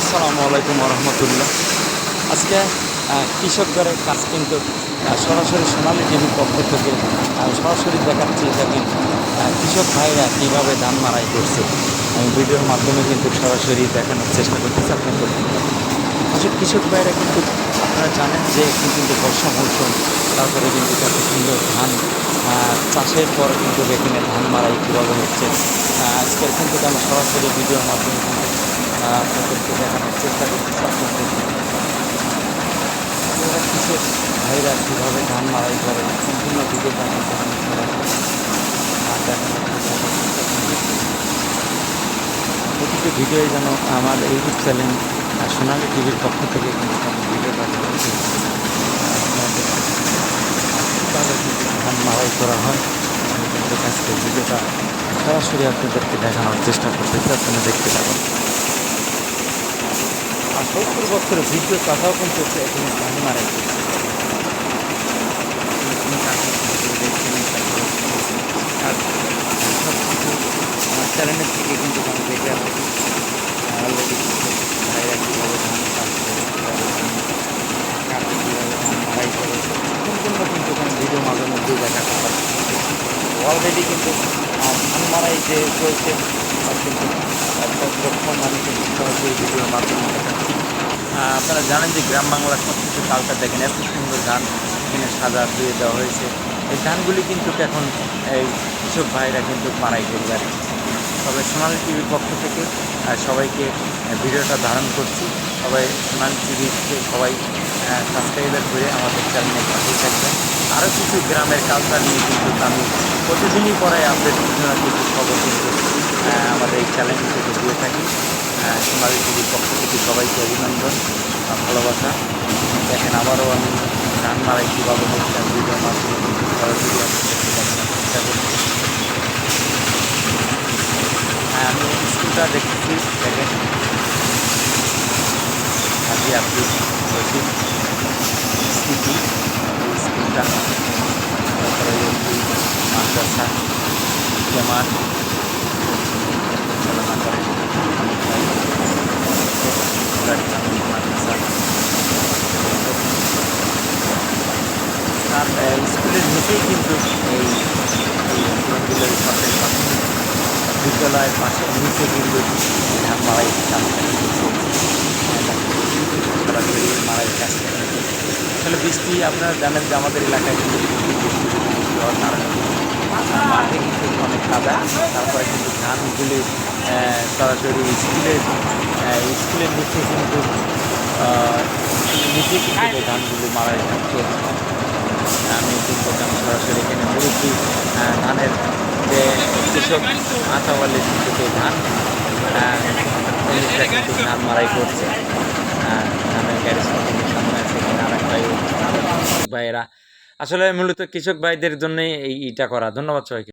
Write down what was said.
আসসালামু আলাইকুম রহমতুল্লাহ আজকে কৃষকদের কাজ কিন্তু সরাসরি সোনালী টিভির পক্ষ থেকে সরাসরি দেখাচ্ছি দেখেন কৃষক ভাইরা কীভাবে ধান মারাই করছে। আমি ভিডিওর মাধ্যমে কিন্তু সরাসরি দেখানোর চেষ্টা করতেছি আপনাদের আসলে কৃষক ভাইরা কিন্তু, আপনারা জানেন যে এখন কিন্তু বর্ষা মৌসুম, তারপরে কিন্তু কত সুন্দর ধান চাষের পর কিন্তু এখানে ধান মারাই কীভাবে হচ্ছে। আজকের কিন্তু আমি সরাসরি ভিডিওর মাধ্যমে আপনাদেরকে দেখানোর চেষ্টা করতেছি আপনাদের কৃষক ভাইরা কীভাবে ধান মারাই করে সম্পূর্ণ করতেছি আপনাদেরকে। প্রতিটি ভিডিওই যেন আমার ইউটিউব চ্যানেল আহ, সোনালী টিভির পক্ষ থেকে কিন্তু আমি করছি আপনাদের কীভাবে ধান মারাই করা হয় আমি কিন্তু আজকে ভিডিওটা সরাসরি আপনাদেরকে দেখানোর চেষ্টা করতেছি। আপনারা দেখতে পাবেন আর সত্তর বছরের ভিডিও কথাও কিন্তু এখানে সব কিছু আমার চ্যানেলের থেকে কিন্তু অলরেডি কিন্তু ভিডিও ধান মারাই যে চলছে কিন্তু কিন্তু ভিডিওর মাধ্যমে আপনারা জানেন যে গ্রাম বাংলার সব কিছু কালচার দেখেন, এত সুন্দর গান এখানে সাজা দিয়ে দেওয়া হয়েছে। এই গানগুলি কিন্তু এখন এই কৃষক ভাইরা কিন্তু মারাই করবে আর তবে সোনালী টিভির পক্ষ থেকে সবাইকে ভিডিওটা ধারণ করছি। সবাই সোনালী টিভিকে সবাই সাবস্ক্রাইবার করে আমাদের চ্যানেলে পাঠিয়ে থাকবেন। আরও কিছু গ্রামের কালচার নিয়ে কিন্তু আমি প্রতিদিনই পরে আপডেট কিছু না কিছু খবর কিন্তু আমাদের এই চ্যালেঞ্জ থেকে দিয়ে থাকি। আহ, সোনালী টিভির পক্ষ থেকে সবাইকে অভিনন্দন ভালোবাসা। দেখেন আবারও আমি গান মারাই কীভাবে হচ্ছে আমি ভিডিওর মাধ্যমে হ্যাঁ আমি স্কুলটা দেখতেছি দেখেন। হাজি আব্দুল রশিদ স্মৃতি স্কুলটা। তারপরে মাদ্রাসা জামাত মাদ্রাসা তার স্কুলের নিচেই কিন্তু এই পুরনবিলের সরকারি প্রাথমিক বিদ্যালয়ের পাশে, নিচে কিন্তু মারাই সরাসরি মারাই কিন্তু আসলে বৃষ্টি আপনারা জানেন যে আমাদের এলাকায় কিন্তু বৃষ্টি হওয়ার কারণে মাঠে কিন্তু অনেক কাদা। তারপরে কিন্তু ধানগুলি সরাসরি স্কুলের স্কুলের নিচে কিন্তু নিচে কিন্তু ধানগুলি মারাই চলছে আমি কিন্তু আমি সরাসরি এখানে মুরব্বী আহ, ধানের যে কৃষক আতাওয়ালি কিন্তু যে ধান কিন্তু ধান মারাই করছে। আহ, ধানের গ্যারেজ কিন্তু সামনে আছে এক ভাই ভাইয়েরা। আসলে মূলত কৃষক ভাইদের জন্যই এইটা করা। ধন্যবাদ সবাইকে।